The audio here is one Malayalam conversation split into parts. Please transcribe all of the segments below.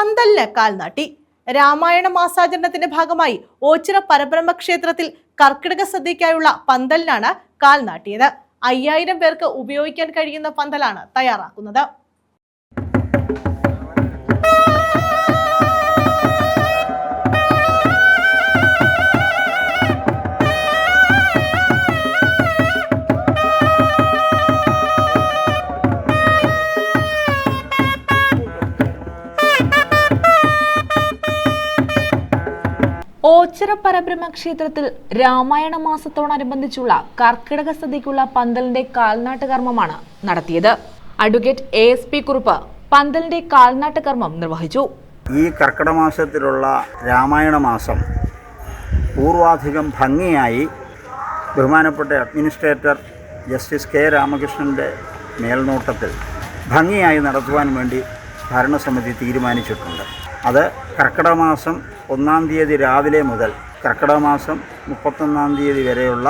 പന്തലിന് കാൽ നാട്ടി. രാമായണ മാസാചരണത്തിന്റെ ഭാഗമായി ഓച്ചിറ പരബ്രഹ്മ ക്ഷേത്രത്തിൽ കർക്കിടക സദ്യയ്ക്കായുള്ള പന്തലിനാണ് കാൽ നാട്ടിയത്. അയ്യായിരം പേർക്ക് ഉപയോഗിക്കാൻ കഴിയുന്ന പന്തലാണ് തയ്യാറാക്കുന്നത്. ഓച്ചിറ പരബ്രഹ്മ ക്ഷേത്രത്തിൽ രാമായണ മാസത്തോടനുബന്ധിച്ചുള്ള കർക്കിടക സദ്യക്കുള്ള പന്തലിന്റെ കാൽനാട്ട് കർമ്മമാണ് നടത്തിയത്. Advocate A S P Kurup പന്തലിന്റെ കാൽനാട്ട് കർമ്മം നിർവഹിച്ചു. ഈ കർക്കിടക മാസത്തിലുള്ള രാമായണ മാസം പൂർവാധികം ഭംഗിയായി ബഹുമാനപ്പെട്ട അഡ്മിനിസ്ട്രേറ്റർ ജസ്റ്റിസ് കെ രാമകൃഷ്ണന്റെ മേൽനോട്ടത്തിൽ ഭംഗിയായി നടത്തുവാൻ വേണ്ടി ഭരണസമിതി തീരുമാനിച്ചിട്ടുണ്ട്. അത് കർക്കിടക മാസം ഒന്നാം തീയതി രാവിലെ മുതൽ കർക്കിടക മാസം മുപ്പത്തൊന്നാം തീയതി വരെയുള്ള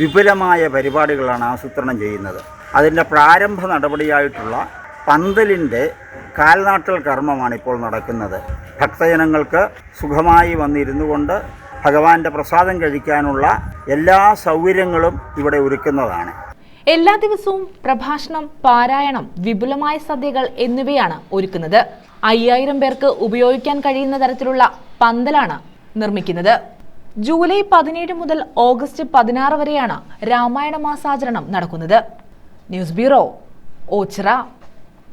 വിപുലമായ പരിപാടികളാണ് ആസൂത്രണം ചെയ്യുന്നത്. അതിന്റെ പ്രാരംഭ നടപടിയായിട്ടുള്ള പന്തലിന്റെ കാൽനാട്ടൽ കർമ്മമാണ് ഇപ്പോൾ നടക്കുന്നത്. ഭക്തജനങ്ങൾക്ക് സുഖമായി വന്നിരുന്നു കൊണ്ട് ഭഗവാന്റെ പ്രസാദം കഴിക്കാനുള്ള എല്ലാ സൗകര്യങ്ങളും ഇവിടെ ഒരുക്കുന്നതാണ്. എല്ലാ ദിവസവും പ്രഭാഷണം പാരായണം വിപുലമായ സദ്യകൾ എന്നിവയാണ് ഒരുക്കുന്നത്. അയ്യായിരം പേർക്ക് ഉപയോഗിക്കാൻ കഴിയുന്ന തരത്തിലുള്ള പന്തലാണ് നിർമ്മിക്കുന്നത്. ജൂലൈ പതിനേഴ് മുതൽ ഓഗസ്റ്റ് പതിനാറ് വരെയാണ് രാമായണ മാസാചരണം നടക്കുന്നത്. News bureau Ochira.